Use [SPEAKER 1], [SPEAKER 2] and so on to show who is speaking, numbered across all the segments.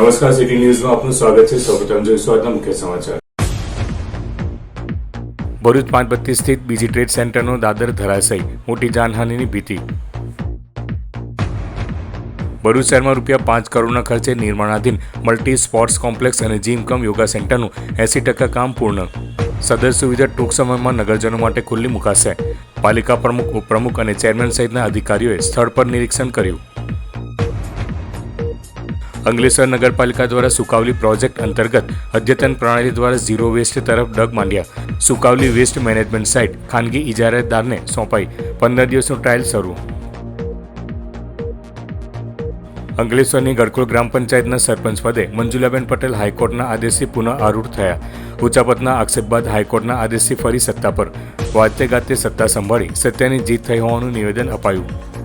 [SPEAKER 1] નમસ્કાર સિટી ન્યૂઝમાં આપનું સ્વાગત છે. સૌપ્રથમ જોઈશું આજના મુખ્ય સમાચાર. ભરૂચ પાંચ સ્થિત બીજી ટ્રેડ સેન્ટરનો દાદર ધરાશય, મોટી જાનહાનિની ભીતિ. ભરૂચ શહેરમાં રૂપિયા પાંચ કરોડના ખર્ચે નિર્માણાધીન મલ્ટી સ્પોર્ટ્સ કોમ્પ્લેક્સ અને જીમ કમ યોગા સેન્ટરનું એસી ટકા કામ પૂર્ણ. સદર સુવિધા ટૂંક સમયમાં નગરજનો માટે ખુલ્લી મુકાશે. પાલિકા પ્રમુખ, ઉપપ્રમુખ અને ચેરમેન સહિતના અધિકારીઓએ સ્થળ પર નિરીક્ષણ કર્યું. અંકલેશ્વર નગરપાલિકા દ્વારા સુકાવલી પ્રોજેક્ટ અંતર્ગત અદ્યતન પ્રણાલી દ્વારા ઝીરો વેસ્ટ તરફ ડગ માંડ્યા. સુકાવલી વેસ્ટ મેનેજમેન્ટ સાઇટ ખાનગી ઇજારાદારને સોંપાઈ. પંદર દિવસનું ટ્રાયલ શરૂ. અંકલેશ્વરની ગડકુળ ગ્રામ પંચાયતના સરપંચ પદે મંજુલાબેન પટેલ હાઈકોર્ટના આદેશથી પુનઃ આરૂઢ થયા. ઉચાપતના આક્ષેપ બાદ હાઈકોર્ટના આદેશથી ફરી સત્તા પર. વાતે ગાતે સત્તા સંભાળી સત્યની જીત થઈ હોવાનું નિવેદન અપાયું.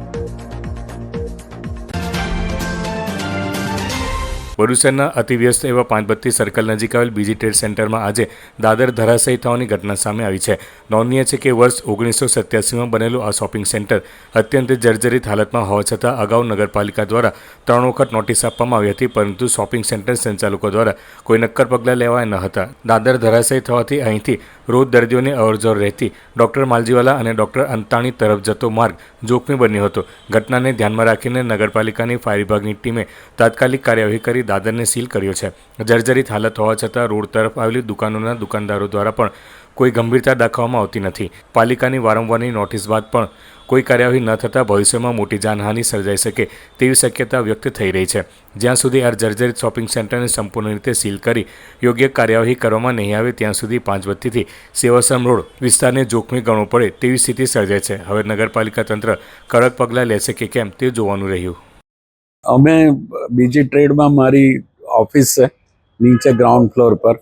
[SPEAKER 1] શહેરના અતિવ્યસ્ત એવા પાંચબત્તી સર્કલ નજીક આવેલ બીજી ટ્રેડ સેન્ટરમાં આજે દાદર ધરાશયી થવાની ઘટના સામે આવી છે. નોંધનીય છે કે વર્ષ ઓગણીસો સત્યાસીમાં બનેલું આ શોપિંગ સેન્ટર અત્યંત જર્જરિત હાલતમાં હોવા છતાં અગાઉ નગરપાલિકા દ્વારા ત્રણ વખત નોટિસ આપવામાં આવી હતી, પરંતુ શોપિંગ સેન્ટર સંચાલકો દ્વારા કોઈ નક્કર પગલાં લેવાયા ન હતા. દાદર ધરાશયી થવાથી અહીંથી રોજ દર્દીઓની અવરજવર રહેતી ડોક્ટર માલજીવાલા અને ડોક્ટર અંતાણી તરફ જતો માર્ગ જોખમી બન્યો હતો. ઘટનાને ધ્યાનમાં રાખીને નગરપાલિકાની ફાયર વિભાગની ટીમે તાત્કાલિક કાર્યવાહી કરી દાદરને સીલ કર્યો છે. જર્જરિત હાલત હોવા છતાં રોડ તરફ આવેલી દુકાનોના દુકાનદારો દ્વારા પણ કોઈ ગંભીરતા દાખવવામાં આવતી નથી. પાલિકાની વારંવારની નોટિસ બાદ પણ કોઈ કાર્યવાહી ન થતાં ભવિષ્યમાં મોટી જાનહાનિ સર્જાઈ શકે તેવી શક્યતા વ્યક્ત થઈ રહી છે. જ્યાં સુધી આ જર્જરિત શોપિંગ સેન્ટરને સંપૂર્ણ રીતે સીલ કરી યોગ્ય કાર્યવાહી કરવામાં નહીં આવે, ત્યાં સુધી પાંચ વત્તીથી સેવાસમ રોડ વિસ્તારને જોખમી ગણવો પડે તેવી સ્થિતિ સર્જાય છે. હવે નગરપાલિકા તંત્ર કડક પગલાં લેશે કે કેમ તે જોવાનું રહ્યું.
[SPEAKER 2] અમે બીજી ટ્રેડમાં મારી ઓફિસ છે, નીચે ગ્રાઉન્ડ ફ્લોર પર.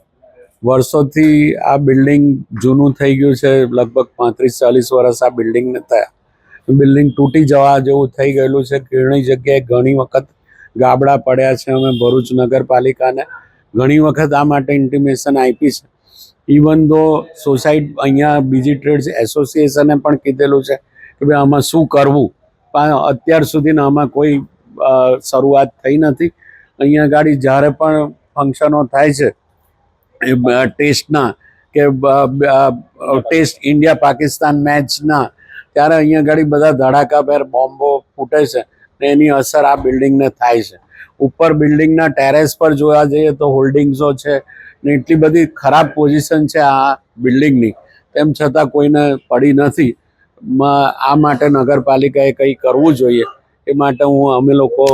[SPEAKER 2] વર્ષોથી આ બિલ્ડિંગ જૂનું થઈ ગયું છે, લગભગ પાંત્રીસ, ચાલીસ વર્ષ આ બિલ્ડિંગને થયા. બિલ્ડિંગ તૂટી જવા જેવું થઈ ગયેલું છે, ઘણી જગ્યાએ ઘણી વખત ગાબડા પડ્યા છે અમે ભરૂચ નગરપાલિકાને. ઘણી વખત આ માટે ઇન્ટિમેશન આપી છે. ઇવન દો સોસાયટી અહીંયા બીજી ટ્રેડ્સ એસોસિએશને પણ કીધેલું છે કે ભાઈ આમાં શું કરવું? પણ અત્યાર સુધીના આમાં કોઈ શરૂઆત થઈ નથી. અહીંયા ગાડી જ્યારે પણ ફંક્શનો થાય છે ટેસ્ટના કે ટેસ્ટ ઇન્ડિયા પાકિસ્તાન મેચના, ત્યારે અહીંયા ગાડી બધા ધડાકાભેર બોમ્બો ફૂટે છે ને એની અસર આ બિલ્ડિંગને થાય છે. ઉપર બિલ્ડિંગના ટેરેસ પર જોવા જઈએ તો હોલ્ડિંગ્સો છે ને એટલી બધી ખરાબ પોઝિશન છે આ બિલ્ડિંગની. તેમ છતાં કોઈને પડી નથી. આ માટે નગરપાલિકાએ કંઈ કરવું જોઈએ? એ માટે હું અમે લોકો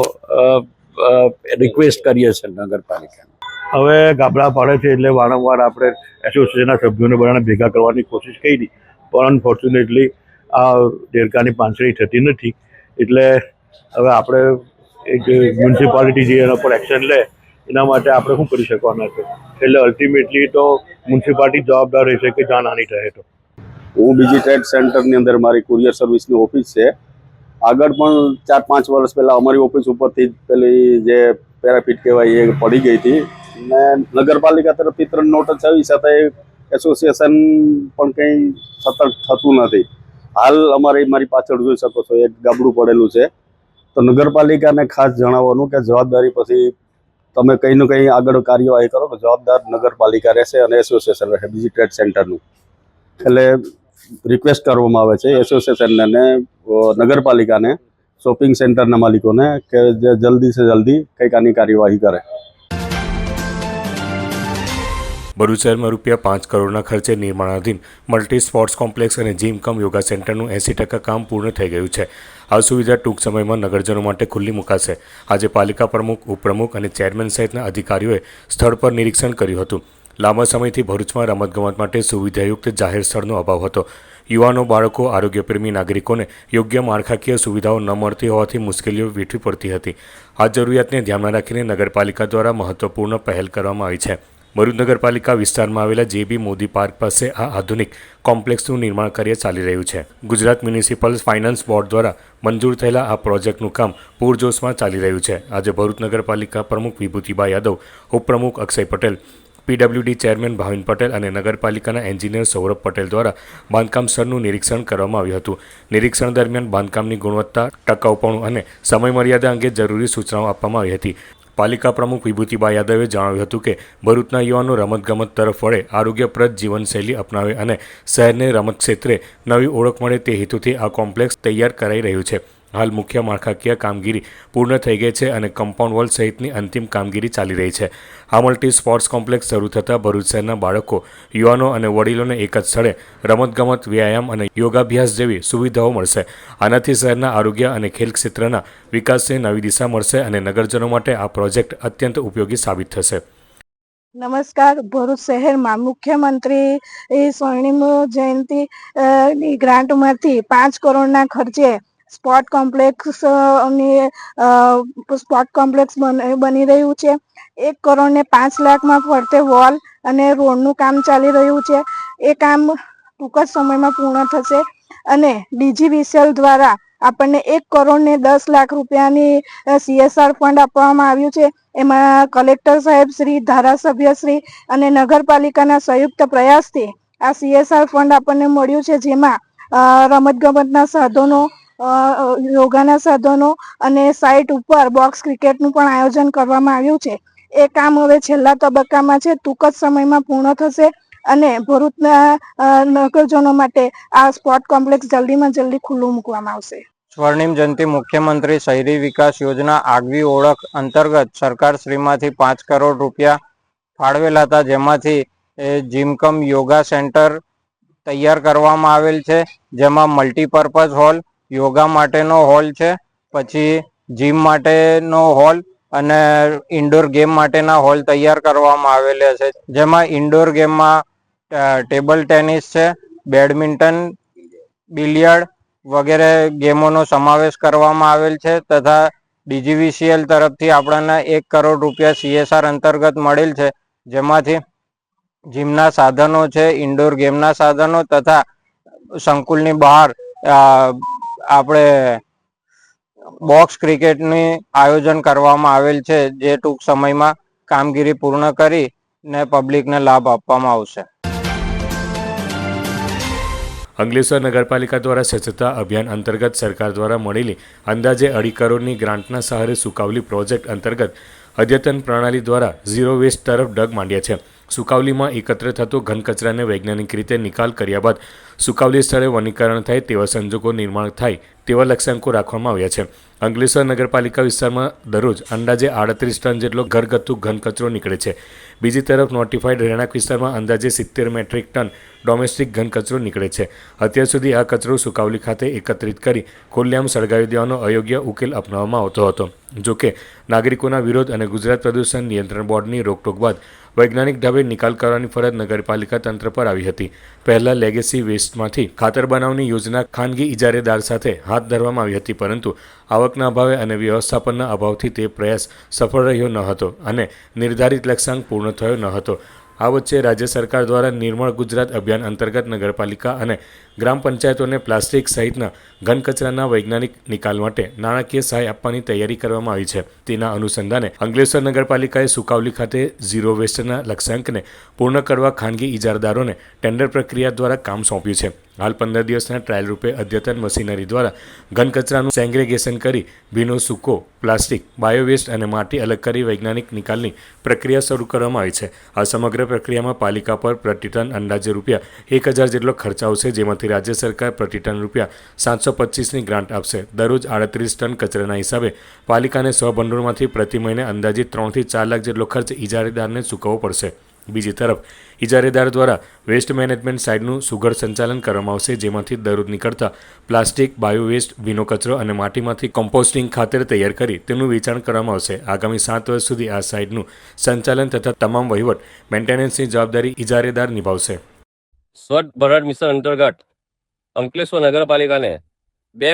[SPEAKER 2] રિક્વેસ્ટ કરીએ છીએ નગરપાલિકાને.
[SPEAKER 3] હવે ગાબડા પાડે છે એટલે વારંવાર આપણે એસોસિએશનના સભ્યોને બધાને ભેગા કરવાની કોશિશ કરી. પણ અનફોર્ચ્યુનેટલી આ દેડકાની પાંચરી થતી નથી. એટલે હવે આપણે એક મ્યુનિસિપાલિટી જે એના પર એક્શન લે એના માટે આપણે શું કરી શકવાના છે? એટલે અલ્ટિમેટલી તો મ્યુનિસિપાલિટી જવાબદાર રહેશે કે જાનહાનિ થાય તો.
[SPEAKER 4] હું બીજી ટ્રેડ સેન્ટરની અંદર મારી કુરિયર સર્વિસની ઓફિસ છે. આગળ પણ ચાર પાંચ વર્ષ પહેલાં અમારી ઓફિસ ઉપરથી પેલી જે પેરાફિટ કહેવાય એ પડી ગઈ હતી. ને નગરપાલિકા તરફથી ત્રણ નોટ આવી સાથે એસોસિએશન પણ કંઈ સતર્ક થતું નથી. હાલ અમારે મારી પાછળ જોઈ શકો છો, એક ગાબડું પડેલું છે. તો નગરપાલિકાને ખાસ જણાવવાનું કે જવાબદારી પછી તમે કંઈ ને કંઈ આગળ કાર્યવાહી કરો તો જવાબદાર નગરપાલિકા રહેશે અને એસોસિએશન રહેશે, બીજી ટ્રેડ સેન્ટરનું. એટલે રિક્વેસ્ટ કરવામાં આવે છે. એસોસિએશનને અને નગરપાલિકાને શોપિંગ સેન્ટરના માલિકોને કે જે જલ્દી સે જલ્દી કંઈક આની કાર્યવાહી કરે.
[SPEAKER 1] ભરૂચ શહેરમાં રૂપિયા પાંચ કરોડના ખર્ચે નિર્માણાધીન મલ્ટી સ્પોર્ટ્સ કોમ્પ્લેક્સ અને જીમ કમ યોગા સેન્ટરનું એંસી ટકા કામ પૂર્ણ થઈ ગયું છે. આ સુવિધા ટૂંક સમયમાં નગરજનો માટે ખુલ્લી મુકાશે. આજે પાલિકા પ્રમુખ, ઉપપ્રમુખ અને ચેરમેન સહિતના અધિકારીઓએ સ્થળ પર નિરીક્ષણ કર્યું હતું. લાંબા સમયથી ભરૂચમાં રમતગમત માટે સુવિધાયુક્ત જાહેર સ્થળનો અભાવ હતો. યુવાનો, બાળકો, આરોગ્યપ્રેમી નાગરિકોને યોગ્ય માળખાકીય સુવિધાઓ ન મળતી હોવાથી મુશ્કેલીઓ વેઠવી પડતી હતી. આ જરૂરિયાતને ધ્યાનમાં રાખીને નગરપાલિકા દ્વારા મહત્વપૂર્ણ પહેલ કરવામાં આવી છે. ભરૂચ નગરપાલિકા વિસ્તારમાં આવેલા જેબી મોદી પાર્ક પાસે આ આધુનિક કોમ્પ્લેક્સનું નિર્માણ કાર્ય ચાલી રહ્યું છે. ગુજરાત મ્યુનિસિપલ ફાઇનાન્સ બોર્ડ દ્વારા મંજૂર થયેલા આ પ્રોજેક્ટનું કામ પૂરજોશમાં ચાલી રહ્યું છે. આજે ભરૂચ નગરપાલિકા પ્રમુખ વિભૂતિબા યાદવ, ઉપપ્રમુખ અક્ષય પટેલ પીડબ્લ્યુડી ચેરમેન ભાવિન પટેલ અને નગરપાલિકાના એન્જિનિયર સૌરભ પટેલ દ્વારા બાંધકામ સ્થળનું નિરીક્ષણ કરવામાં આવ્યું હતું. નિરીક્ષણ દરમિયાન બાંધકામની ગુણવત્તા, ટકાઉપણું અને સમયમર્યાદા અંગે જરૂરી સૂચનાઓ આપવામાં આવી હતી. પાલિકા પ્રમુખ વિભૂતિબા યાદવે જણાવ્યું હતું કે, ભરૂચના યુવાનો રમતગમત તરફ વળે, આરોગ્યપ્રદ જીવનશૈલી અપનાવે અને શહેરને રમત ક્ષેત્રે નવી ઓળખ મળે તે હેતુથી આ કોમ્પ્લેક્સ તૈયાર કરાઈ રહ્યું છે. હાલ મુખ્ય માળખાકીય કામગીરી પૂર્ણ થઈ ગઈ છે અને કમ્પાઉન્ડ વોલ સહિતની અંતિમ કામગીરી ચાલી રહી છે. આ મલ્ટી સ્પોર્ટ્સ કોમ્પ્લેક્સ શરૂ થતાં ભરૂચ શહેરના બાળકો, યુવાનો અને વડીલોને એક જ સ્થળે રમતગમત, વ્યાયામ અને યોગાભ્યાસ જેવી સુવિધાઓ મળશે. આનાથી શહેરના આરોગ્ય અને ખેલ ક્ષેત્રના વિકાસને નવી દિશા મળશે અને નગરજનો માટે આ પ્રોજેક્ટ અત્યંત ઉપયોગી સાબિત થશે.
[SPEAKER 5] નમસ્કાર. ભરૂચ શહેરમાં મુખ્યમંત્રી સ્વર્ણિમ જયંતિ ગ્રાન્ટમાંથી પાંચ કરોડના ખર્ચે સ્પોર્ટ કોમ્પ્લેક્સ અ, ની અ, સ્પોર્ટ કોમ્પ્લેક્સ બન- રહ્યું છે. એક કરોડ ને પાંચ લાખમાં ફરતે વોલ અને રોડનું કામ ચાલી રહ્યું છે. એ કામ ટૂંક જ સમયમાં પૂર્ણ થશે. અને ડીજીવીસીએલ દ્વારા આપણને એક કરોડ ને દસ લાખ રૂપિયાની સીએસઆર ફંડ આપવામાં આવ્યું છે. એમાં કલેક્ટર સાહેબ શ્રી ધારાસભ્ય શ્રી અને નગરપાલિકાના સંયુક્ત પ્રયાસથી આ સીએસઆર ફંડ આપણને મળ્યું છે જેમાં રમતગમતના સાધનો યોગાના સાધનો અને સાઇટ ઉપર બોક્સ ક્રિકેટનું પણ આયોજન કરવામાં આવ્યું છે. એ કામ હવે છેલ્લા તબક્કામાં છે. ટૂંક જ સમયમાં પૂર્ણ થશે અને ભરૂચના નગરજનો માટે આ સ્પોર્ટ કોમ્પ્લેક્સ જલ્દીમાં જલ્દી ખુલ્લું મૂકવામાં આવશે.
[SPEAKER 6] સ્વર્ણિમ જયંતિ મુખ્યમંત્રી શહેરી વિકાસ યોજના આગવી ઓળખ અંતર્ગત સરકાર શ્રીમાંથી પાંચ કરોડ રૂપિયા ફાળવેલા હતા. જેમાંથી જીમકમ યોગા સેન્ટર તૈયાર કરવામાં આવેલ છે. જેમાં મલ્ટીપર્પઝ હોલ યોગા માટેનો હોલ છે, પછી જીમ માટેનો હોલ અને ઇન્ડોર ગેમ માટેના હોલ તૈયાર કરવામાં આવેલા છે. જેમાં ઇન્ડોર ગેમમાં ટેબલ ટેનિસ છે બેડમિન્ટન બિલિયર્ડ વગેરે ગેમોનો સમાવેશ કરવામાં આવેલ છે, તથા ડીજીવીસીએલ તરફથી આપણને એક કરોડ રૂપિયા સીએસઆર અંતર્ગત મળેલ છે, જેમાંથી જીમના સાધનો છે ઇન્ડોર ગેમના સાધનો તથા સંકુલની બહાર આપણે બોક્સ ક્રિકેટની આયોજન કરવામાં આવેલ છે, જે ટૂંક સમયમાં કામગીરી પૂર્ણ કરી ને પબ્લિકને લાભ આપવામાં આવશે.
[SPEAKER 1] અંગલેશ્વર નગરપાલિકા દ્વારા સ્વચ્છતા અભિયાન અંતર્ગત સરકાર દ્વારા મળેલી અંદાજે અઢી કરોડની ગ્રાન્ટના સહારે સુકાવલી પ્રોજેક્ટ અંતર્ગત અદ્યતન પ્રણાલી દ્વારા ઝીરો વેસ્ટ તરફ ડગ માંડ્યા છે. સુકાવલીમાં એકત્ર થતો ઘન કચરાને વૈજ્ઞાનિક રીતે નિકાલ કર્યા બાદ સુકાવલી સ્થળે વનીકરણ થાય તેવા સંજોગો નિર્માણ થાય તેવા લક્ષ્યાંકો રાખવામાં આવ્યા છે. અંગલેશ્વર નગરપાલિકા વિસ્તારમાં દરરોજ અંદાજે આડત્રીસ ટન જેટલો ઘરગથ્થુ ઘન કચરો નીકળે છે. બીજી તરફ નોટિફાઈડ રહેણાંક વિસ્તારમાં અંદાજે સિત્તેર મેટ્રિક ટન ડોમેસ્ટિક ઘન કચરો નીકળે છે. અત્યાર સુધી આ કચરો સુકાવલી ખાતે એકત્રિત કરી ખુલ્લેઆમ સળગાવી દેવાનો અયોગ્ય ઉકેલ અપનાવવામાં આવતો હતો. જોકે, નાગરિકોના વિરોધ અને ગુજરાત પ્રદૂષણ નિયંત્રણ બોર્ડની રોકટોક બાદ વૈજ્ઞાનિક ઢબે નિકાલ કરવાની ફરજ નગરપાલિકા તંત્ર પર આવી હતી. પહેલા લેગેસી વેસ્ટમાંથી ખાતર બનાવની યોજના ખાનગી ઇજારેદાર સાથે હાથ ધરવામાં આવી હતી, પરંતુ આવકના અભાવે અને વ્યવસ્થાપનના અભાવથી તે પ્રયાસ સફળ રહ્યો ન હતો અને નિર્ધારિત લક્ષ્યાંક પૂર્ણ થયો ન હતો. આ વચ્ચે રાજ્ય સરકાર દ્વારા નિર્મળ ગુજરાત અભિયાન અંતર્ગત નગરપાલિકા અને ગ્રામ પંચાયતોને પ્લાસ્ટિક સહિતના ઘન કચરાના વૈજ્ઞાનિક નિકાલ માટે નાણાકીય સહાય આપવાની તૈયારી કરવામાં આવી છે. તેના અનુસંધાને અંગલેશ્વર નગરપાલિકાએ સુકાવલી ખાતે ઝીરો વેસ્ટના લક્ષ્યાંકને પૂર્ણ કરવા ખાનગી ઇજારદારોને ટેન્ડર પ્રક્રિયા દ્વારા કામ સોંપ્યું છે. હાલ પંદર દિવસના ટ્રાયલ રૂપે અદ્યતન મશીનરી દ્વારા ઘન કચરાનું સેગ્રેગેશન કરી ભીનો સૂકો, પ્લાસ્ટિક, બાયોવેસ્ટ અને માટી અલગ કરી વૈજ્ઞાનિક નિકાલની પ્રક્રિયા શરૂ કરવામાં આવી છે. આ સમગ્ર પ્રક્રિયામાં પાલિકા પર પ્રતિ અંદાજે રૂપિયા એક હજાર જેટલો ખર્ચ આવશે, જેમાંથી રાજ્ય સરકાર પ્રતિ ટન રૂપિયા સાતસો પચીસની ગ્રાન્ટ આપશે. દરરોજ આડત્રીસ ટન કચરાના હિસાબે પાલિકાને સ્વભંડોળમાંથી પ્રતિ મહિને અંદાજિત ત્રણથી ચાર લાખ જેટલો ખર્ચ ઇજારેદારને ચૂકવવો પડશે. બીજી તરફ ઇજારેદાર દ્વારા વેસ્ટ મેનેજમેન્ટ સાઇડનું સુઘડ સંચાલન કરવામાં આવશે, જેમાંથી દરરોજ નીકળતા પ્લાસ્ટિક બાયો વેસ્ટ ભીનો કચરો અને માટીમાંથી કમ્પોસ્ટિંગ ખાતર તૈયાર કરી તેનું વેચાણ કરવામાં આવશે. આગામી સાત વર્ષ સુધી આ સાઇટનું સંચાલન તથા તમામ વહીવટ મેન્ટેનન્સની જવાબદારી ઇજારેદાર નિભાવશે.
[SPEAKER 7] સ્વચ્છ ભરાટ મિશન અંતર્ગત અંકલેશ્વર નગરપાલિકાને બે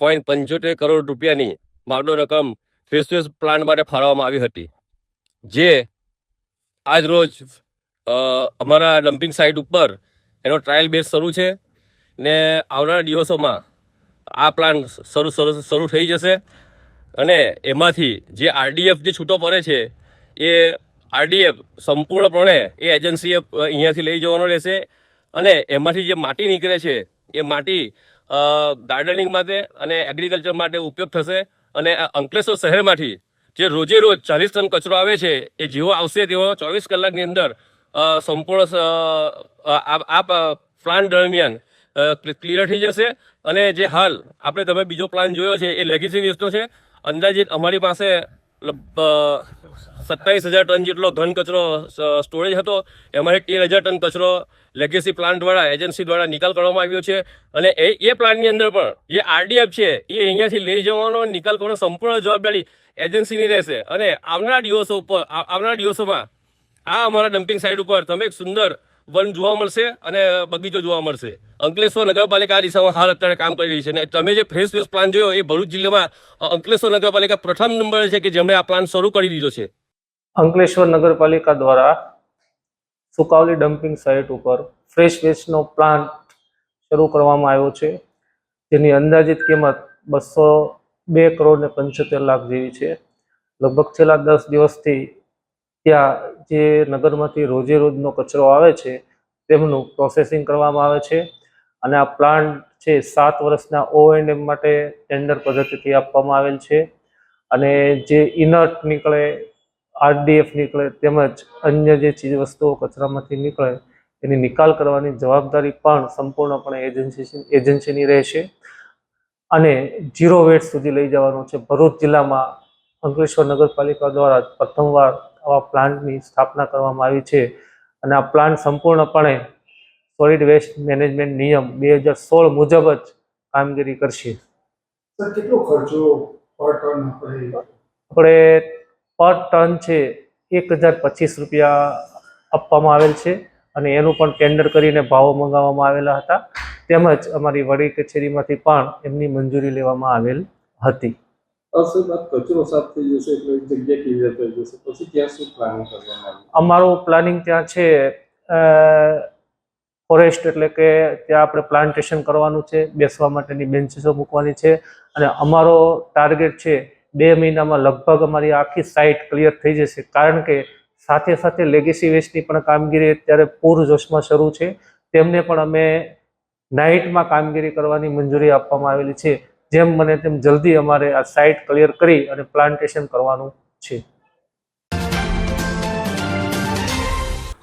[SPEAKER 7] પોઈન્ટ પંચોતેર કરોડ રૂપિયાની માગનો રકમ ફેસવેસ પ્લાન્ટ માટે ફાળવવામાં આવી હતી. જે આજ રોજ અમારા ડમ્પિંગ સાઇટ ઉપર એનો ટ્રાયલ બેઝ શરૂ છે ને આવનારા દિવસોમાં આ પ્લાન શરૂ શરૂ શરૂ થઈ જશે અને એમાંથી જે આરડીએફ જે છૂટો પડે છે એ આરડીએફ સંપૂર્ણપણે એ એજન્સીએ અહીંયાથી લઈ જવાનો રહેશે અને એમાંથી જે માટી નીકળે છે એ માટી ગાર્ડનિંગ માટે અને એગ્રીકલ્ચર માટે ઉપયોગ થશે અને અંકલેશ્વર શહેરમાંથી જે રોજે રોજ ચાલીસ ટન કચરો આવે છે, એ જેવો આવશે તેવો ચોવીસ કલાકની અંદર સંપૂર્ણ આ પ્લાન દરમિયાન ક્લિયર થઈ જશે. અને જે હાલ આપણે તમે બીજો પ્લાન જોયો છે, એ લેગેસી વેસ્ટનો છે. અંદાજિત અમારી પાસે સત્તાવીસ હજાર ટન જેટલો ઘન કચરો સ્ટોરેજ હતો. એમાંથી તેર હજાર ટન કચરો લેગેસી પ્લાન્ટ દ્વારા એજન્સી દ્વારા નિકાલ કરવામાં આવ્યો છે. અને એ એ પ્લાન્ટની અંદર પણ, જે આરડીએફ છે, એ અહીંયાથી લઈ જવાનો નિકાલ કરવાનો સંપૂર્ણ જવાબદારી એજન્સીની રહેશે. અને આવનારા દિવસો ઉપર આવનારા દિવસોમાં, આ અમારા ડમ્પિંગ સાઇટ ઉપર તમે એક સુંદર વન જોવા મળશે અને બગીચો જોવા મળશે. અંકલેશ્વર નગરપાલિકા આ દિશામાં હાલ અત્યારે કામ કરી રહી છે. અને તમે જે ફ્રેશ વેસ્ટ પ્લાન જોયો એ ભરૂચ જિલ્લામાં અંકલેશ્વર નગરપાલિકા પ્રથમ નંબરે છે કે જેમણે આ પ્લાન શરૂ કરી દીધો છે?
[SPEAKER 8] અંકલેશ્વર નગરપાલિકા દ્વારા સુકાવલી ડમ્પિંગ સાઇટ ઉપર ફ્રેશ વેસ્ટનો પ્લાન્ટ શરૂ કરવામાં આવ્યો છે. જેની અંદાજિત કિંમત બસો બે કરોડ ને પંચોતેર લાખ જેવી છે. લગભગ છેલ્લા દસ દિવસથી ત્યાં જે નગરમાંથી રોજે રોજનો કચરો આવે છે, તેમનું પ્રોસેસિંગ કરવામાં આવે છે અને આ પ્લાન્ટ છે સાત વર્ષના ઓ એન્ડ એમ માટે ટેન્ડર પદ્ધતિથી આપવામાં આવેલ છે અને જે ઇનર્ટ નીકળે આરડીએફ નીકળે તેમજ અન્ય જે ચીજ વસ્તુઓ કચરામાંથી નીકળે એની નિકાલ કરવાની જવાબદારી પણ સંપૂર્ણપણે એજન્સી એજન્સીની રહેશે. અને ઝીરો વેટ સુધી લઈ જવાનું છે. ભરૂચ જિલ્લામાં અંકલેશ્વર નગરપાલિકા દ્વારા પ્રથમવાર આવા પ્લાન્ટની સ્થાપના કરવામાં આવી છે. અને આ પ્લાન્ટ સંપૂર્ણપણે સોલિડ વેસ્ટ મેનેજમેન્ટ નિયમ બે હજાર સોળ મુજબ જ કામગીરી કરશે.
[SPEAKER 9] કેટલો ખર્ચો પર ટન આપણે
[SPEAKER 8] આપણે પર ટન છે એક હજાર પચીસ રૂપિયા આપવામાં આવેલ છે અને એનું પણ ટેન્ડર કરીને ભાવો મંગાવવામાં આવેલા હતા. તેમજ અમારી વડી કચેરીમાંથી પણ એમની મંજૂરી લેવામાં આવેલ હતી. અમારું પ્લાનિંગ ત્યાં છે ફોરેસ્ટ એટલે કે ત્યાં આપણે પ્લાન્ટેશન કરવાનું છે, બેસવા માટેની બેન્ચીસો મૂકવાની છે. અને અમારો ટાર્ગેટ છે, બે મહિનામાં લગભગ અમારી આખી સાઇટ ક્લિયર થઈ જશે. કારણ કે સાથે સાથે લેગેસી વેસ્ટની પણ કામગીરી અત્યારે પૂરજોશમાં શરૂ છે. તેમને પણ અમે નાઇટમાં કામગીરી કરવાની મંજૂરી આપવામાં આવેલી છે. જેમ બને તેમ જલ્દી અમારે આ સાઇટ ક્લિયર કરી અને પ્લાન્ટેશન કરવાનું છે.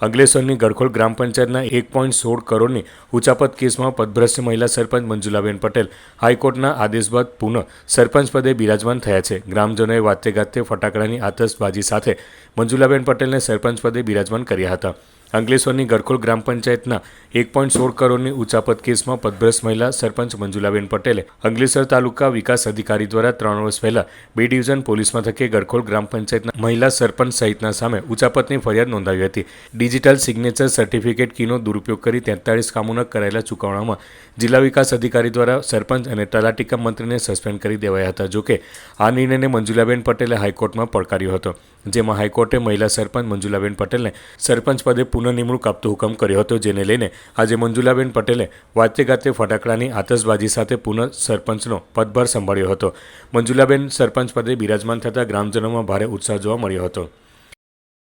[SPEAKER 1] અંકલેશ્વરની ગરખોલ ગ્રામ પંચાયતના એક પોઈન્ટ સોળ કરોડની ઉચાપત કેસમાં પદભ્રષ્ટ મહિલા સરપંચ મંજુલાબેન પટેલ હાઈકોર્ટના આદેશ બાદ પુનઃ સરપંચ પદે બિરાજમાન થયા છે. ગ્રામજનોએ વાતે ગાતે ફટાકડાની આતશબાજી સાથે મંજુલાબેન પટેલને સરપંચ પદે બિરાજમાન કર્યા હતા. અંકલેશ્વરની ગરખોલ ગ્રામ પંચાયતના એક પોઈન્ટ સોળ કરોડની ઉચાપત કેસમાં પદભ્રસ્ત મહિલા સરપંચ મંજુલાબેન પટેલે અંકલેશ્વર તાલુકા વિકાસ અધિકારી દ્વારા ત્રણ વર્ષ પહેલા બે ડિવિઝન પોલીસ મથકે ગરખોલ ગ્રામ પંચાયતના મહિલા સરપંચ સહિતના સામે ઉચાપતની ફરિયાદ નોંધાવી હતી. ડિજિટલ સિગ્નેચર સર્ટિફિકેટ કીનો દુરુપયોગ કરી તેતાળીસ કામોના કરાયેલા ચૂકવણામાં જિલ્લા વિકાસ અધિકારી દ્વારા સરપંચ અને તલાટીકા મંત્રીને સસ્પેન્ડ કરી દેવાયા હતા, જોકે આ નિર્ણયને મંજુલાબેન પટેલે હાઈકોર્ટમાં પડકાર્યો હતો. જેમાં હાઈકોર્ટે મહિલા સરપંચ મંજુલાબેન પટેલને સરપંચ પદે પુનઃનિમણૂક આપતો હુકમ કર્યો હતો, જેને લઈને આજે મંજુલાબેન પટેલે વાતે ગાતે ફટાકડાની આતશબાજી સાથે પુનઃ સરપંચનો પદભાર સંભાળ્યો હતો. મંજુલાબેન સરપંચ પદે બિરાજમાન થતા ગ્રામજનોમાં ભારે ઉત્સાહ જોવા મળ્યો હતો.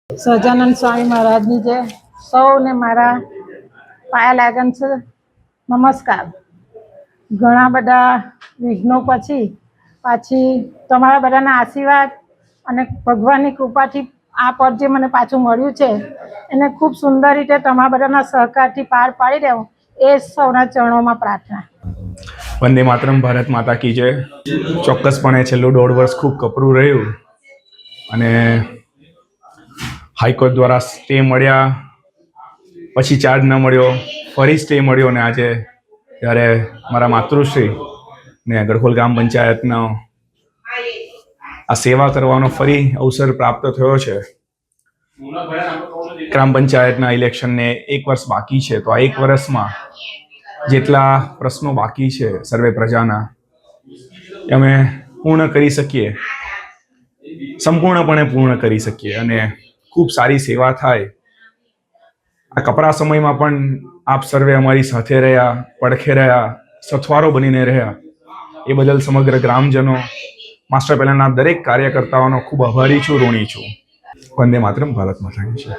[SPEAKER 10] સહજાનંદ સ્વામી મહારાજની જય સૌને મારા પાયા લાગન છે, નમસ્કાર. ઘણા બધા વિઘ્નો પછી પાછી તમારા બધાના આશીર્વાદ અને ભગવાનની કૃપાથી આ પદ જે મને પાછું મળ્યું છે, એને ખૂબ સુંદર રીતે તમારા બધાના સહકારથી પાર પાડી દેવું, એ સૌના ચરણોમાં પ્રાર્થના.
[SPEAKER 11] વંદે માતરમ, ભારત માતા કી જય. ચોક્કસપણે છેલ્લું દોઢ વર્ષ ખૂબ કપરું રહ્યું અને હાઈકોર્ટ દ્વારા સ્ટે મળ્યા, પછી ચાર્જ ન મળ્યો, ફરી સ્ટે મળ્યો ને આજે ત્યારે મારા માતૃશ્રી ને ગડખોલ ગ્રામ પંચાયતનો આ સેવા કરવાનો ફરી અવસર પ્રાપ્ત થયો છે. ગ્રામ પંચાયતના ઇલેક્શનને એક વર્ષ બાકી છે, તો આ એક વર્ષમાં જેટલા પ્રશ્નો બાકી છે સર્વે પ્રજાના અમે પૂર્ણ કરી શકીએ. સંપૂર્ણપણે પૂર્ણ કરી શકીએ અને ખૂબ સારી સેવા થાય. આ કપરા સમયમાં પણ આપ સર્વે અમારી સાથે રહ્યા, પડખે રહ્યા, સથવારો બનીને રહ્યા. એ બદલ સમગ્ર ગ્રામજનો માસ્ટર પહેલાના દરેક કાર્યકર્તાઓનો ખૂબ આભારી છું, ઋણી છું. વંદે માતરમ, ભારત માતાની છે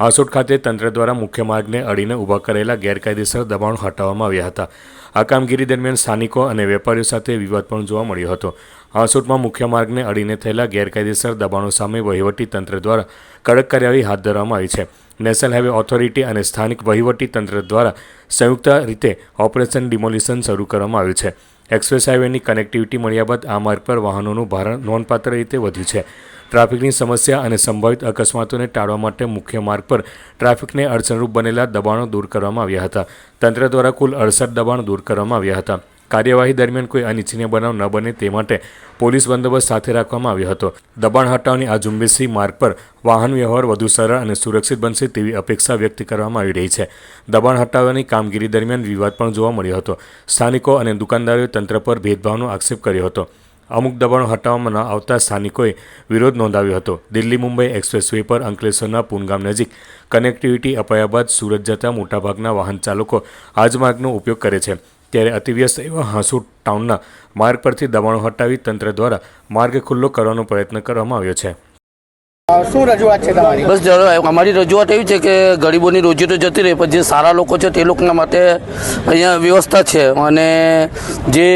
[SPEAKER 1] હાંસોટ ખાતે તંત્ર દ્વારા મુખ્ય માર્ગને અડીને ઊભા કરેલા ગેરકાયદેસર દબાણો હટાવવામાં આવ્યા હતા. આ કામગીરી દરમિયાન સ્થાનિકો અને વેપારીઓ સાથે વિવાદ પણ જોવા મળ્યો હતો. આસોટમાં મુખ્ય માર્ગને અડીને થયેલા ગેરકાયદેસર દબાણો સામે વહીવટી તંત્ર દ્વારા કડક કાર્યવાહી હાથ ધરવામાં આવી છે. નેશનલ હાઈવે ઓથોરિટી અને સ્થાનિક વહીવટી તંત્ર દ્વારા સંયુક્ત રીતે ઓપરેશન ડિમોલિશન શરૂ કરવામાં આવ્યું છે. એક્સપ્રેસ હાઈવેની કનેક્ટિવિટી મળ્યા બાદ આ માર્ગ પર વાહનોનું ભારણ નોંધપાત્ર રીતે વધ્યું છે. ટ્રાફિકની સમસ્યા અને સંભવિત અકસ્માતોને ટાળવા માટે મુખ્ય માર્ગ પર ટ્રાફિકને અડચણરૂપ બનેલા દબાણો દૂર કરવામાં આવ્યા હતા. તંત્ર દ્વારા કુલ અડસઠ દબાણ દૂર કરવામાં આવ્યા હતા. કાર્યવાહી દરમિયાન કોઈ અનિચ્છનીય બનાવ ન બને તે માટે પોલીસ બંદોબસ્ત સાથે રાખવામાં આવ્યો હતો. દબાણ હટાવની આ ઝુંબેશી માર્ગ પર વાહન વ્યવહાર વધુ સરળ અને સુરક્ષિત બનશે તેવી અપેક્ષા વ્યક્ત કરવામાં આવી રહી છે. દબાણ હટાવવાની કામગીરી દરમિયાન વિવાદ પણ જોવા મળ્યો હતો. સ્થાનિકો અને દુકાનદારોએ તંત્ર પર ભેદભાવનો આક્ષેપ કર્યો હતો. અમુક દબાણો હટાવવામાં ન આવતા સ્થાનિકોએ વિરોધ નોંધાવ્યો હતો. દિલ્હી મુંબઈ એક્સપ્રેસ વે પર અંકલેશ્વરના પૂનગામ નજીક કનેક્ટિવિટી અપાયા બાદ સુરત જતા મોટાભાગના વાહન ચાલકો આ જ માર્ગનો ઉપયોગ કરે છે. ત્યારે અતિવ્યસ્ત એવા હાંસુ ટાઉનના માર્ગ પરથી દબાણો હટાવી તંત્ર દ્વારા માર્ગ ખુલ્લો કરવાનો પ્રયત્ન કરવામાં આવ્યો છે.
[SPEAKER 12] શું રજૂઆત છે તમારી?
[SPEAKER 13] બસ જરા અમારી રજૂઆત એવી છે કે ગરીબોની રોજી તો જતી રહે પણ જે સારા લોકો છે તે લોકોના માટે અહીંયા વ્યવસ્થા છે અને જે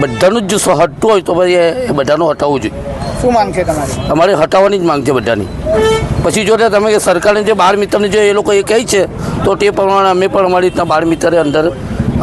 [SPEAKER 13] બધાનું જ જો હટતું હોય તો પછી એ બધાનું હટાવવું જોઈએ.
[SPEAKER 12] શું માંગ છે તમારી?
[SPEAKER 13] અમારે હટાવવાની જ માંગ છે બધાની. પછી જો તમે સરકારને જે બાર મિત્રની જો એ લોકો એ કહે છે તો તે પ્રમાણે અમે પણ અમારી રીતના બાર મિત્રે અંદર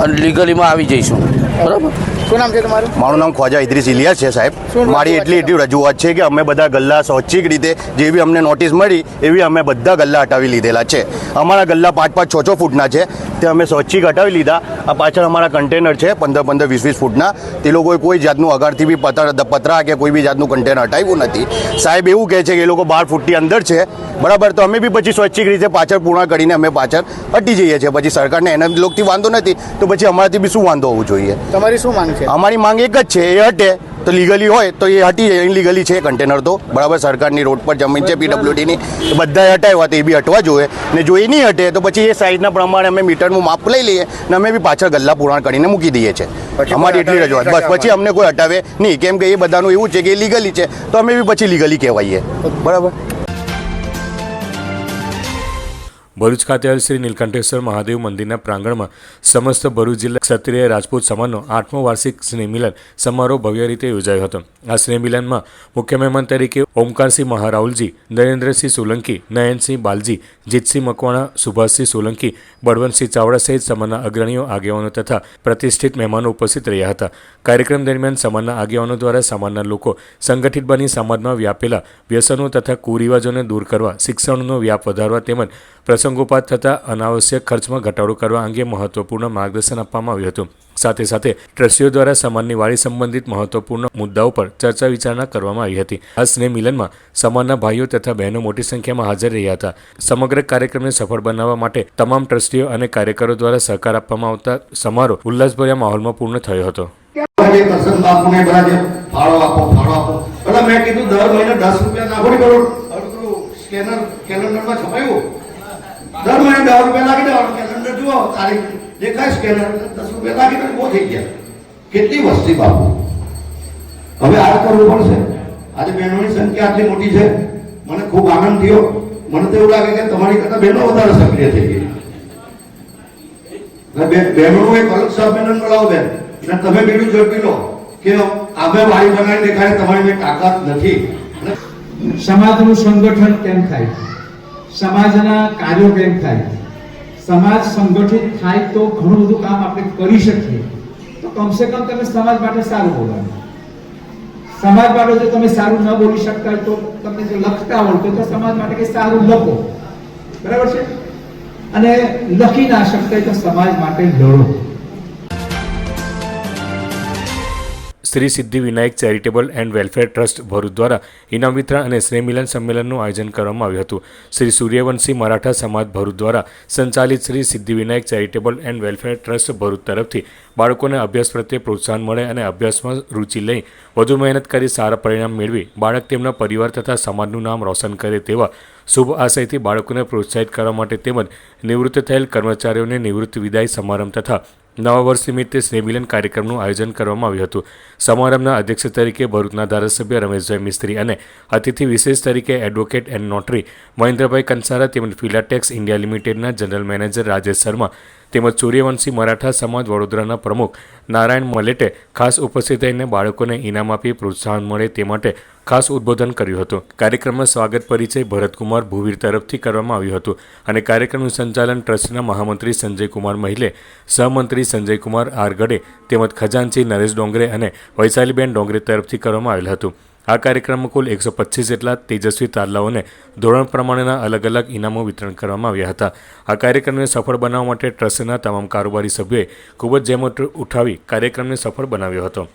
[SPEAKER 13] લીગલીમાં આવી જઈશું. બરાબર?
[SPEAKER 12] શું નામ છે તમારું?
[SPEAKER 14] મારું નામ ખ્વાજા ઇદ્રીસ ઇલિયા છે સાહેબ. મારી એટલી એટલી રજૂઆત છે કે અમે બધા ગલ્લા સ્વૈચ્છિક રીતે જેવી અમને નોટિસ મળી એવી અમે બધા ગલ્લા હટાવી લીધેલા છે. અમારા ગલ્લા પાંચ પાંચ છ છ ફૂટના છે. તે અમે સ્વૈચ્છિક હટાવી લીધા. આ પાછળ અમારા કન્ટેનર છે પંદર પંદર વીસ વીસ ફૂટના. તે લોકોએ કોઈ જાતનું અગાડથી બી પતરા પતરા કે કોઈ બી જાતનું કન્ટેનર હટાવ્યું નથી. સાહેબ એવું કહે છે કે એ લોકો બાર ફૂટની અંદર છે. બરાબર તો અમે બી પછી સ્વૈચ્છિક રીતે પાછળ પૂર્ણ કરીને અમે પાછળ હટી જઈએ છીએ. પછી સરકારને એના લોકથી વાંધો નથી તો પછી અમારાથી બી શું વાંધો હોવું જોઈએ?
[SPEAKER 12] તમારી શું માંગ છે?
[SPEAKER 14] અમારી માંગ એક જ છે એ હટે. તો લીગલી હોય તો એ હટી જાય. ઇનલીગલી છે કન્ટેનર તો. બરાબર સરકારની રોડ પર જમીન છે પીડબ્લ્યુડીની બધાએ હટાવ્યા તો એ બી હટવા જોઈએ. ને જો એ નહીં હટે તો પછી એ સાઈઝના પ્રમાણે અમે મીટરનું માપ લઈ લઈએ ને અમે બી પાછળ ગલ્લા પુરાણ કરીને મૂકી દઈએ છીએ. અમારી એટલી રજૂઆત. બસ પછી અમને કોઈ હટાવે નહીં. કેમ કે એ બધાનું એવું છે કે એ લીગલી છે. તો અમે બી પછી લીગલી કહેવાઈએ. બરાબર.
[SPEAKER 1] ભરૂચ ખાતે આવેલ શ્રી નીલકંઠેશ્વર મહાદેવ મંદિરના પ્રાંગણમાં સમસ્ત ભરૂચ જિલ્લા ક્ષત્રિય રાજપૂત સમાજનો આઠમો વાર્ષિક સ્નેહમિલન સમારોહ ભવ્ય રીતે યોજાયો હતો. આ સ્નેહ મિલનમાં મુખ્ય મહેમાન તરીકે ઓમકારસિંહ મહારાઉલજી નરેન્દ્રસિંહ સોલંકી, નયનસિંહ બાલજી, જીતસિંહ મકવાણા, સુભાષસિંહ સોલંકી, બળવંતસિંહ ચાવડા સહિત સમાજના અગ્રણીઓ, આગેવાનો તથા પ્રતિષ્ઠિત મહેમાનો ઉપસ્થિત રહ્યા હતા. કાર્યક્રમ દરમિયાન સમાજના આગેવાનો દ્વારા સમાજના લોકો, સંગઠિત બની સમાજમાં વ્યાપેલા વ્યસનો તથા કુરિવાજોને દૂર કરવા, શિક્ષણનો વ્યાપ વધારવા તેમજ પ્રસંગોપાત થતા અનાવશ્યક ખર્ચમાં ઘટાડો કરવા અંગે મહત્વપૂર્ણ માર્ગદર્શન આપવામાં આવ્યું હતું. સાથે સાથે ટ્રસ્ટીઓ દ્વારા સમાનની વાડી સંબંધિત મહત્વપૂર્ણ મુદ્દાઓ પર ચર્ચા વિચારણા કરવામાં આવી હતી. આ સ્નેહ મિલનમાં સમાનના ભાઈઓ તથા બહેનો મોટી સંખ્યામાં હાજર રહ્યા હતા. સમગ્ર કાર્યક્રમને સફળ બનાવવા માટે તમામ ટ્રસ્ટીઓ અને કાર્યકરો દ્વારા સહકાર આપવામાં આવતા સમારોહ ઉલ્લાસભર્યા માહોલમાં પૂર્ણ થયો હતો.
[SPEAKER 3] જે કેલેન્ડરમાં છપાયું. દર મહિને દસ રૂપિયા લાગી દેવાનું કેલેન્ડર જુઓ તારીખ. દેખાય સ્કેનર દસ રૂપિયા નાખી દે બહુ થઈ ગયા. કેટલી વસ્તી બાપુ. હવે આ કરવું પડશે. આજે બહેનોની સંખ્યા આટલી મોટી છે. મને ખૂબ આનંદ થયો. મને તો એવું લાગે કે તમારી કરતા બહેનો વધારે સક્રિય થઈ ગઈ બહેનોનું એક અલગ સંમેલન બોલાવો બેન. અને તમે બીજું ઝડપી લો. કે આમે વાળી બનાવી દેખાડે તમારી મેં તાકાત નથી.
[SPEAKER 9] સમાજનું સંગઠન કેમ થાય? સમાજના કાર્યો કેમ થાય? સમાજ સંગઠિત થાય તો ઘણું બધું કામ આપણે કરી શકીએ. તો કમસે કમ તમે સમાજ માટે સારું બોલવાનું. સમાજ માટે જો તમે સારું ન બોલી શકતા તો તમને જો લખતા આવડતો તો સમાજ માટે કંઈ સારું લખો. બરાબર છે? અને લખી ના શકતા તો સમાજ માટે લડો.
[SPEAKER 1] Shri Siddhi Vinayak charitable and welfare trust Bharuch દ્વારા ઇનામ વિતરણ અને સ્નેહમિલન સંમેલનનું આયોજન કરવામાં આવ્યું હતું. શ્રી સૂર્યવંશી મરાઠા સમાજ ભરૂચ દ્વારા સંચાલિત Shri Siddhi Vinayak charitable and welfare trust Bharuch તરફથી બાળકોને અભ્યાસ પ્રત્યે પ્રોત્સાહન મળે અને અભ્યાસમાં રુચિ લઈ વધુ મહેનત કરી સારા પરિણામ મેળવી બાળક તેમના પરિવાર તથા સમાજનું નામ રોશન કરે તેવા શુભ આશયથી બાળકોને પ્રોત્સાહિત કરવા માટે તેમજ નિવૃત્ત થયેલ કર્મચારીઓને નિવૃત્ત વિદાય સમારંભ તથા નવા વર્ષ નિમિત્તે સ્નેહમિલન કાર્યક્રમનું આયોજન કરવામાં આવ્યું હતું. સમારંભના અધ્યક્ષ તરીકે ભરૂચના ધારાસભ્ય રમેશભાઈ મિસ્ત્રી અને અતિથિ વિશેષ તરીકે advocate and notary, Mahendrabhai Kansara તેમજ ફિલાટેક્સ ઇન્ડિયા લિમિટેડના જનરલ મેનેજર રાજેશ શર્મા તેમજ સૂર્યવંશી મરાઠા સમાજ વડોદરાના પ્રમુખ નારાયણ મલેટે ખાસ ઉપસ્થિત રહીને બાળકોને ઇનામ આપી પ્રોત્સાહન મળે તે માટે ખાસ ઉદ્બોધન કર્યું હતું. કાર્યક્રમમાં સ્વાગત પરિચય ભરતકુમાર ભુવીર તરફથી કરવામાં આવ્યું હતું અને કાર્યક્રમનું સંચાલન ટ્રસ્ટના મહામંત્રી સંજયકુમાર મહિલે, સહમંત્રી સંજયકુમાર આરગડે તેમજ ખજાનચી નરેશ ડોંગરે અને વૈશાલીબેન ડોંગરે તરફથી કરવામાં આવેલ હતું. આ કાર્યક્રમમાં કુલ એકસો પચીસ જેટલા તેજસ્વી તારલાઓને ધોરણ પ્રમાણેના અલગ અલગ ઇનામો વિતરણ કરવામાં આવ્યા હતા. આ કાર્યક્રમને સફળ બનાવવા માટે ટ્રસ્ટના તમામ કારોબારી સભ્યોએ ખૂબ જ જેમત ઉઠાવી કાર્યક્રમને સફળ બનાવ્યો હતો.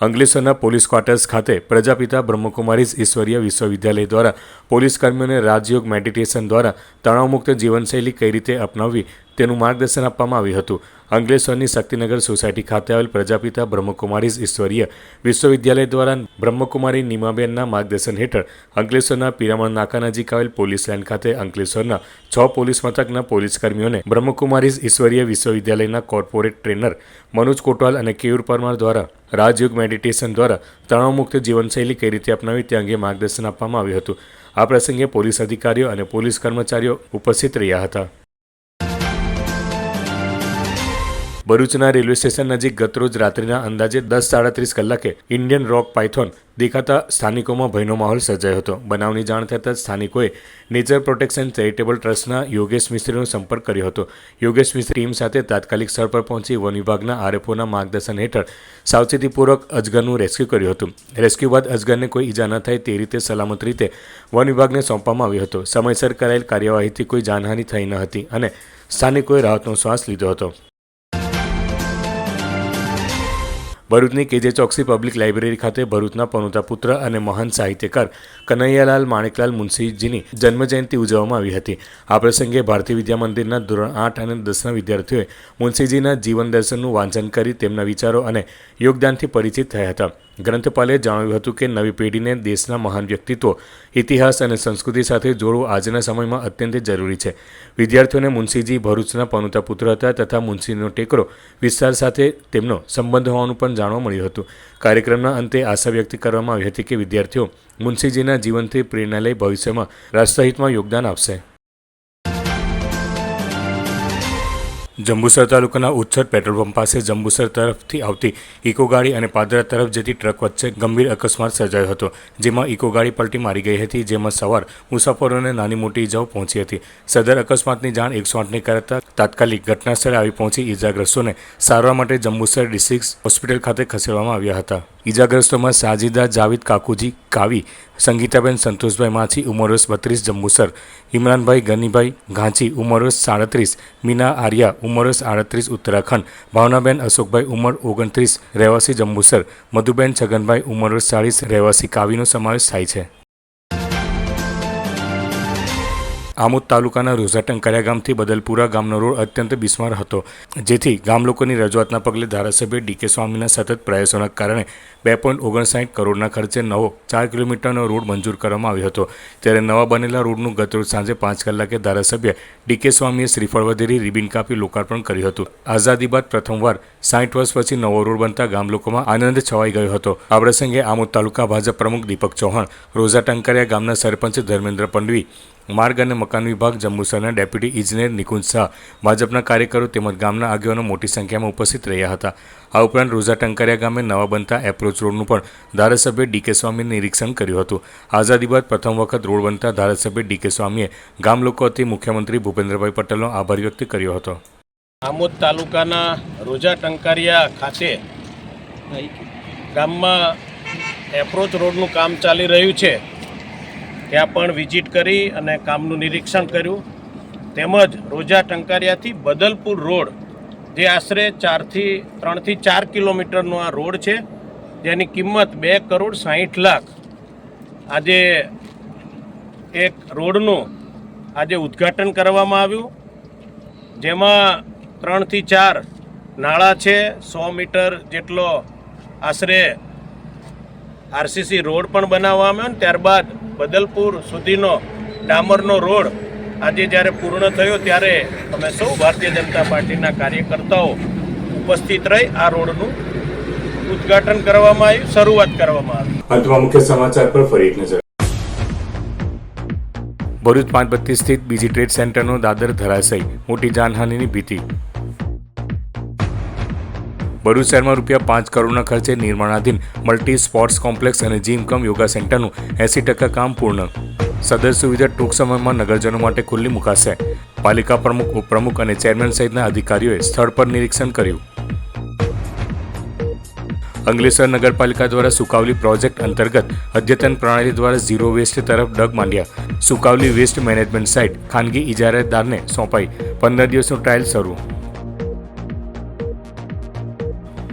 [SPEAKER 1] અંકલેશ્વરના પોલીસ ક્વાર્ટર્સ ખાતે પ્રજાપિતા બ્રહ્મકુમારીઝ ઈશ્વરીય વિશ્વવિદ્યાલય દ્વારા પોલીસ કર્મીઓને રાજયોગ મેડિટેશન દ્વારા તણાવમુક્ત જીવનશૈલી કઈ રીતે અપનાવવી તેનું માર્ગદર્શન આપવામાં આવ્યું હતું. અંકલેશ્વરની શક્તિનગર સોસાયટી ખાતે આવેલ પ્રજાપિતા બ્રહ્મકુમારીઝ ઈશ્વરીય વિશ્વવિદ્યાલય દ્વારા બ્રહ્મકુમારી નિમાબેનના માર્ગદર્શન હેઠળ અંકલેશ્વરના પિરામણ નાકા નજીક આવેલ પોલીસ લાઇન ખાતે અંકલેશ્વરના છ પોલીસ મથકના પોલીસ કર્મીઓને બ્રહ્મકુમારીઝ ઈશ્વરીય વિશ્વવિદ્યાલયના કોર્પોરેટ ટ્રેનર મનોજ કોટવાલ અને કેયુર પરમાર દ્વારા રાજયોગ મેડિટેશન દ્વારા તણાવમુક્ત જીવનશૈલી કઈ રીતે અપનાવી તે અંગે માર્ગદર્શન આપવામાં આવ્યું હતું. આ પ્રસંગે પોલીસ અધિકારીઓ અને પોલીસ કર્મચારીઓ ઉપસ્થિત રહ્યા હતા. ભરૂચના રેલવે સ્ટેશન નજીક ગતરોજ રાત્રિના અંદાજે દસ સાડત્રીસ કલાકે ઇન્ડિયન રોક પાયથોન દેખાતા સ્થાનિકોમાં ભયનો માહોલ સર્જાયો હતો. બનાવની જાણ થતાં સ્થાનિકોએ નેચર પ્રોટેક્શન ચેરિટેબલ ટ્રસ્ટના યોગેશ મિસ્ત્રીનો સંપર્ક કર્યો હતો. યોગેશ મિસ્ત્રી ટીમ સાથે તાત્કાલિક સ્થળ પર પહોંચી વન વિભાગના આરએફઓના માર્ગદર્શન હેઠળ સાવચેતીપૂર્વક અજગરનું રેસ્ક્યુ કર્યું હતું. રેસ્ક્યુ બાદ અજગરને કોઈ ઈજા ન થાય તે રીતે સલામત રીતે વન વિભાગને સોંપવામાં આવ્યો હતો. સમયસર કરાયેલ કાર્યવાહીથી કોઈ જાનહાનિ થઈ ન હતી અને સ્થાનિકોએ રાહતનો શ્વાસ લીધો હતો. ભરૂચની કેજે ચોકસી પબ્લિક લાઇબ્રેરી ખાતે ભરૂચના પનોતા પુત્ર અને મહાન સાહિત્યકાર કનૈયાલાલ માણેકલાલ મુનશીજીની જન્મજયંતિ ઉજવવામાં આવી હતી. આ પ્રસંગે ભારતીય વિદ્યા મંદિરના ધોરણ આઠ અને દસના વિદ્યાર્થીઓએ મુનશીજીના જીવન દર્શનનું વાંચન કરી તેમના વિચારો અને યોગદાનથી પરિચિત થયા હતા. ગ્રંથપાલે જણાવ્યું હતું કે નવી પેઢીને દેશના મહાન વ્યક્તિત્વો, ઇતિહાસ અને સંસ્કૃતિ સાથે જોડવું આજના સમયમાં અત્યંત જરૂરી છે. વિદ્યાર્થીઓને મુનશીજી ભરૂચના પનુતા પુત્ર હતા તથા મુનશીનો ટેકરો વિસ્તાર સાથે તેમનો સંબંધ હોવાનું પણ જાણવા મળ્યું હતું. કાર્યક્રમના અંતે આશા વ્યક્ત કરવામાં આવી હતી કે વિદ્યાર્થીઓ મુનશીજીના જીવનથી પ્રેરણા લઈ ભવિષ્યમાં રાષ્ટ્રહિતમાં યોગદાન આપશે. જંબુસર તાલુકાના ઉચ્છર પેટ્રોલ પંપ પાસે જંબુસર તરફથી આવતી ઇકો ગાડી અને પાદરા તરફ જતી ટ્રક વચ્ચે ગંભીર અકસ્માત સર્જાયો હતો, જેમાં ઇકો ગાડી પલટી મારી ગઈ હતી, જેમાં સવાર મુસાફરોને નાની મોટી ઇજાઓ પહોંચી હતી. સદર અકસ્માતની જાણ એકસો આઠને કરતા તાત્કાલિક ઘટનાસ્થળે આવી પહોંચી ઇજાગ્રસ્તોને સારવાર માટે જંબુસર ડિસ્ટ્રિક્ટ હોસ્પિટલ ખાતે ખસેડવામાં આવ્યા હતા. ઇજાગ્રસ્તોમાં સાજીદા જાવિદ કાકુજી કાવી, સંગીતાબેન સંતોષભાઈ માછી ઉંમર વર્ષ બત્રીસ, જંબુસર ઇમરાનભાઈ ગનીભાઈ ઘાંચી ઉંમર સાડત્રીસ, મીના આર્યા ઉંમર આડત્રીસ, ઉત્તરાખંડ ભાવનાબેન અશોકભાઈ, ઉંમર ઓગણત્રીસ, રહેવાસી જંબુસર મધુબેન છગનભાઈ ઉંમર ચાળીસ, રહેવાસી કાવીનો સમાવેશ થાય છે. આમોદ તાલુકાના રોઝા ટંકારિયા ગામથી બદલપુરા ગામનો રોડ અત્યંત બિસ્માર હતો, જેથી ગામ લોકોની રજૂઆતના પગલે ધારાસભ્ય ડીકે સ્વામીના સતત પ્રયાસોના કારણે બે પોઈન્ટ ઓગણસાઠ કરોડના ખર્ચે નવો ચાર કિલોમીટરનો રોડ મંજૂર કરવામાં આવ્યો હતો. ત્યારે નવા બનેલા રોડનું ગતરોજ સાંજે પાંચ કલાકે ધારાસભ્ય ડીકે સ્વામીએ શ્રીફળ વધેરી રિબિન કાપી લોકાર્પણ કર્યું હતું. આઝાદી બાદ પ્રથમવાર સાઠ વર્ષ પછી નવો રોડ બનતા ગામ લોકોમાં આનંદ છવાઈ ગયો હતો. આ પ્રસંગે આમોદ તાલુકા ભાજપ પ્રમુખ દીપક ચૌહાણ રોઝા ટંકારિયા ગામના સરપંચ ધર્મેન્દ્ર પંડવી માર્ગ અને મકાન વિભાગ જંબુસરના ડેપ્યુટી ઇજનેર નિકુંજ શાહ, ભાજપના કાર્યકરો તેમજ ગામના આગેવાનો મોટી સંખ્યામાં ઉપસ્થિત રહ્યા હતા. આ ઉપરાંત રોઝા ટંકારિયા ગામે નવા બનતા એપ્રોચ રોડનું પણ ધારાસભ્ય ડીકે સ્વામીએ નિરીક્ષણ કર્યું હતું. આઝાદી બાદ પ્રથમ વખત રોડ બનતા ધારાસભ્ય ડીકે સ્વામીએ ગામ લોકો વતી મુખ્યમંત્રી ભૂપેન્દ્રભાઈ પટેલનો આભાર વ્યક્ત કર્યો હતો.
[SPEAKER 15] આમોદ તાલુકાના રોજા ટંકારિયા ખાતે ગામમાં એપ્રોચ રોડનું કામ ચાલી રહ્યું છે. ત્યાં પણ વિઝિટ કરી અને કામનું નિરીક્ષણ કર્યું. તેમજ રોજા ટંકારિયાથી બદલપુર રોડ, જે આશરે ચારથી, ત્રણથી ચાર કિલોમીટરનો આ રોડ છે, જેની કિંમત બે કરોડ સાહીઠ લાખ. આજે એક રોડનું આજે ઉદ્ઘાટન કરવામાં આવ્યું, જેમાં ત્રણથી ચાર નાળા છે, સો મીટર જેટલો આશરે આરસીસી રોડ પણ બનાવવામાં આવ્યો ને ત્યારબાદ બદલપુર સુધીનો ડામરનો રોડ આજે જ્યારે પૂર્ણ થયો ત્યારે અમે સૌ ભારતીય જનતા પાર્ટીના કાર્યકર્તાઓ ઉપસ્થિત રહી આ રોડનું ઉદ્ઘાટન કરવામાં આવ્યું શરૂઆત કરવામાં આવી.
[SPEAKER 1] અંતમાં મુખ્ય સમાચાર પર ફરી એક નજર. ભરૂચ પાંચ બત્તીસ સ્થિત બીજી ટ્રેડ સેન્ટરનો દાદર ધરાશય મોટી જાનહાનિની ભીતિ. ભરૂચ શહેરમાં રૂપિયા પાંચ કરોડના ખર્ચે નિર્માણાધીન મલ્ટી સ્પોર્ટ્સ કોમ્પ્લેક્સ અને જીમ કમ યોગા સેન્ટરનું એંસી ટકા કામ પૂર્ણ. સદર સુવિધા ટૂંક સમયમાં નગરજનો માટે ખુલ્લી મુકાશે. પાલિકા પ્રમુખ, ઉપપ્રમુખ અને ચેરમેન સહિતના અધિકારીઓએ સ્થળ પર નિરીક્ષણ કર્યું. અંગલેશ્વર નગરપાલિકા દ્વારા સુકાવલી પ્રોજેક્ટ અંતર્ગત અદ્યતન પ્રણાલી દ્વારા ઝીરો વેસ્ટ તરફ ડગ માંડ્યા. સુકાવલી વેસ્ટ મેનેજમેન્ટ સાઇટ ખાનગી ઇજારાદારને સોંપાઈ. પંદર દિવસનું ટ્રાયલ શરૂ.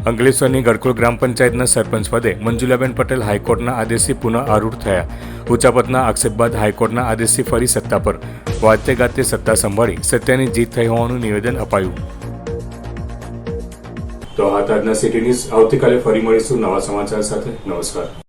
[SPEAKER 1] અંકલેશ્વરની ગડકુલ ગ્રામ પંચાયતના સરપંચ પદે મંજુલાબેન પટેલ હાઈકોર્ટના આદેશથી પુનઃ આરૂઢ થયા. ઉચાપતના આક્ષેપ બાદ હાઈકોર્ટના આદેશથી ફરી સત્તા પર. વાતે ગાતે સત્તા સંભાળી સત્યની જીત થઈ હોવાનું નિવેદન અપાયું. તો આ આજના સિટી ન્યૂઝ આવતીકાલે ફરી મળીશું નવા સમાચાર સાથે. નમસ્કાર.